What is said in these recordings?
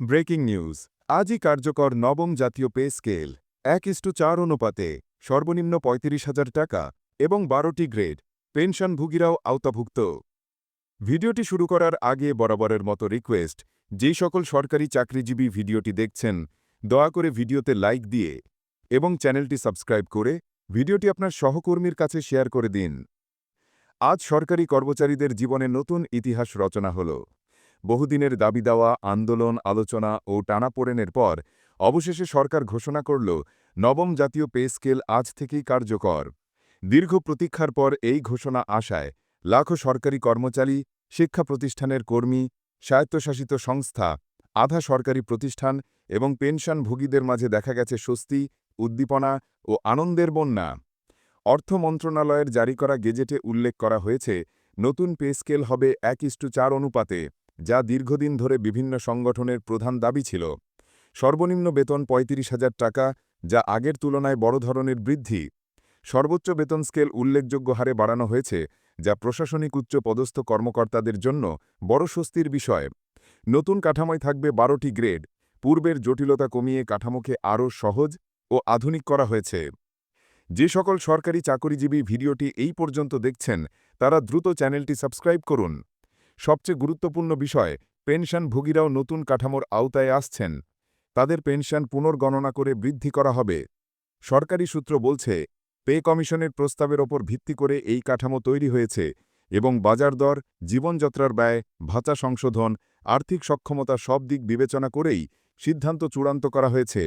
Breaking news. আজই কার্যকর নবম জাতীয় পে স্কেল। এক ইস্টু চার অনুপাতে সর্বনিম্ন পঁয়ত্রিশ হাজার টাকা এবং বারোটি গ্রেড। পেনশনভোগীরাও আওতাভুক্ত। ভিডিওটি শুরু করার আগে বরাবরের মতো রিকোয়েস্ট যে সকল সরকারি চাকরিজীবী ভিডিওটি দেখছেন, দয়া করে ভিডিওতে লাইক দিয়ে এবং চ্যানেলটি সাবস্ক্রাইব করে ভিডিওটি আপনার সহকর্মীর কাছে শেয়ার করে দিন। আজ সরকারি কর্মচারীদের জীবনে নতুন ইতিহাস রচনা হল। বহুদিনের দাবি দেওয়া, আন্দোলন, আলোচনা ও টানাপোড়েনের পর অবশেষে সরকার ঘোষণা করল, নবম জাতীয় পে স্কেল আজ থেকেই কার্যকর। দীর্ঘ প্রতীক্ষার পর এই ঘোষণা আসায় লাখো সরকারি কর্মচারী, শিক্ষা প্রতিষ্ঠানের কর্মী, স্বায়ত্তশাসিত সংস্থা, আধা সরকারি প্রতিষ্ঠান এবং পেনশনভোগীদের মাঝে দেখা গেছে স্বস্তি, উদ্দীপনা ও আনন্দের বন্যা। অর্থ মন্ত্রণালয়ের জারি করা গেজেটে উল্লেখ করা হয়েছে, নতুন পে স্কেল হবে এক ইস্টু চার অনুপাতে। যা দীর্ঘদিন ধরে বিভিন্ন সংগঠনের প্রধান দাবি ছিল। সর্বনিম্ন বেতন পঁয়ত্রিশ হাজার টাকা, যা আগের তুলনায় বড় ধরনের বৃদ্ধি। সর্বোচ্চ বেতন স্কেল উল্লেখযোগ্য হারে বাড়ানো হয়েছে, যা প্রশাসনিক উচ্চ পদস্থ কর্মকর্তাদের জন্য বড় স্বস্তির বিষয়। নতুন কাঠামোয় থাকবে বারোটি গ্রেড, পূর্বের জটিলতা কমিয়ে কাঠামোকে আরও সহজ ও আধুনিক করা হয়েছে। যে সকল সরকারি চাকরিজীবী ভিডিওটি এই পর্যন্ত দেখছেন, তারা দ্রুত চ্যানেলটি সাবস্ক্রাইব করুন। সবচেয়ে গুরুত্বপূর্ণ বিষয়, পেনশনভোগীরাও নতুন কাঠামোর আওতায় আসছেন। তাদের পেনশন পুনর্গণনা করে বৃদ্ধি করা হবে। সরকারি সূত্র বলছে, পে কমিশনের প্রস্তাবের ওপর ভিত্তি করে এই কাঠামো তৈরি হয়েছে এবং বাজার দর, জীবনযাত্রার ব্যয়, ভাতা সংশোধন, আর্থিক সক্ষমতা সব দিক বিবেচনা করেই সিদ্ধান্ত চূড়ান্ত করা হয়েছে।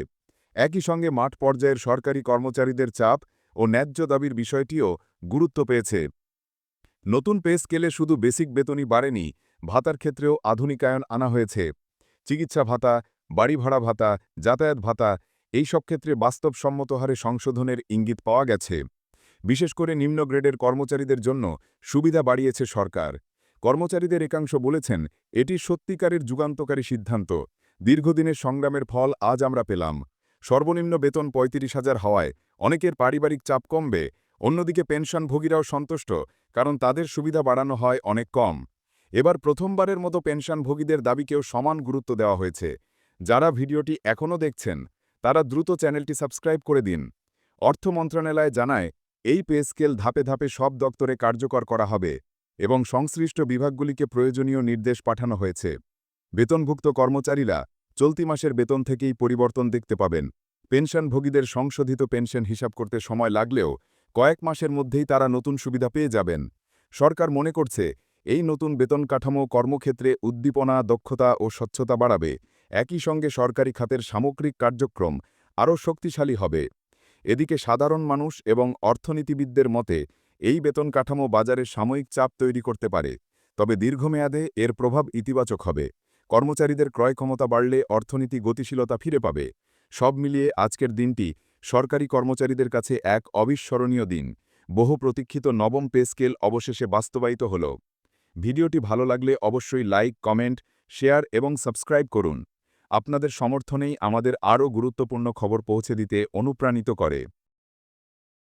একই সঙ্গে মাঠ পর্যায়ের সরকারি কর্মচারীদের চাপ ও ন্যায্য দাবির বিষয়টিও গুরুত্ব পেয়েছে। নতুন পে স্কেলে শুধু বেসিক বেতনই বাড়েনি, ভাতার ক্ষেত্রেও আধুনিকায়ন আনা হয়েছে। চিকিৎসা ভাতা, বাড়ি ভাড়া ভাতা, যাতায়াত ভাতা, এই সব ক্ষেত্রে বাস্তবসম্মত হারে সংশোধনের ইঙ্গিত পাওয়া গেছে। বিশেষ করে নিম্ন গ্রেডের কর্মচারীদের জন্য সুবিধা বাড়িয়েছে সরকার। কর্মচারীদের একাংশ বলেছেন, এটি সত্যিকারের যুগান্তকারী সিদ্ধান্ত। দীর্ঘদিনের সংগ্রামের ফল আজ আমরা পেলাম। সর্বনিম্ন বেতন পঁয়ত্রিশ হাজার হওয়ায় অনেকের পারিবারিক চাপ কমবে অন্যদিকে পেনশনভোগীরাও সন্তুষ্ট, কারণ তাদের সুবিধা বাড়ানো হয় অনেক কম। এবার প্রথমবারের মতো পেনশনভোগীদের দাবিকেও সমান গুরুত্ব দেওয়া হয়েছে। যারা ভিডিওটি এখনও দেখছেন, তারা দ্রুত চ্যানেলটি সাবস্ক্রাইব করে দিন। অর্থ মন্ত্রণালয় জানায়, এই পে স্কেল ধাপে ধাপে সব দপ্তরে কার্যকর করা হবে এবং সংশ্লিষ্ট বিভাগগুলিকে প্রয়োজনীয় নির্দেশ পাঠানো হয়েছে। বেতনভুক্ত কর্মচারীরা চলতি মাসের বেতন থেকেই পরিবর্তন দেখতে পাবেন। পেনশনভোগীদের সংশোধিত পেনশন হিসাব করতে সময় লাগলেও কয়েক মাসের মধ্যেই তারা নতুন সুবিধা পেয়ে যাবেন। সরকার মনে করছে, এই নতুন বেতন কাঠামো কর্মক্ষেত্রে উদ্দীপনা, দক্ষতা ও স্বচ্ছতা বাড়াবে। একই সঙ্গে সরকারি খাতের সামগ্রিক কার্যক্রম আরও শক্তিশালী হবে। এদিকে সাধারণ মানুষ এবং অর্থনীতিবিদদের মতে, এই বেতন কাঠামো বাজারে সাময়িক চাপ তৈরি করতে পারে, তবে দীর্ঘমেয়াদে এর প্রভাব ইতিবাচক হবে। কর্মচারীদের ক্রয় ক্ষমতা বাড়লে অর্থনীতি গতিশীলতা ফিরে পাবে। সব মিলিয়ে আজকের দিনটি সরকারি কর্মচারীদের কাছে এক অবিস্মরণীয় দিন। বহু প্রতীক্ষিত নবম পে স্কেল অবশেষে বাস্তবায়িত হল। ভিডিওটি ভালো লাগলে অবশ্যই লাইক, কমেন্ট, শেয়ার এবং সাবস্ক্রাইব করুন। আপনাদের সমর্থনেই আমাদের আরও গুরুত্বপূর্ণ খবর পৌঁছে দিতে অনুপ্রাণিত করে।